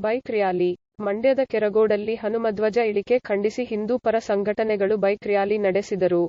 Bike rally ಮಂಡ್ಯದ ಕೆರಗೋಡಲ್ಲಿ ಹನುಮಧ್ವಜ ಇಳಿಕೆ ಖಂಡಿಸಿ ಹಿಂದೂಪರ ಸಂಘಟನೆಗಳು ಬೈಕ್ ರ್ಯಾಲಿ ನಡೆಸಿದರು.